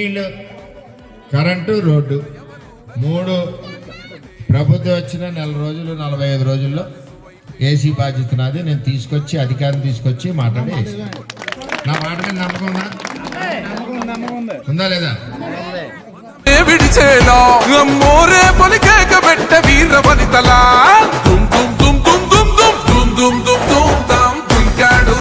మంచినీళ్ళు current road. మూడు ప్రభుత్వం వచ్చిన నెల రోజులు నలభై ఐదు రోజుల్లో ఏసీ బాధ్యత నాది. నేను తీసుకొచ్చి అధికారం తీసుకొచ్చి మాట్లాడి నా మాట మీద నమ్మకం ఉందా? ఉందా లేదా? ఏ విడిచేలా? అమ్మోరే పలికేక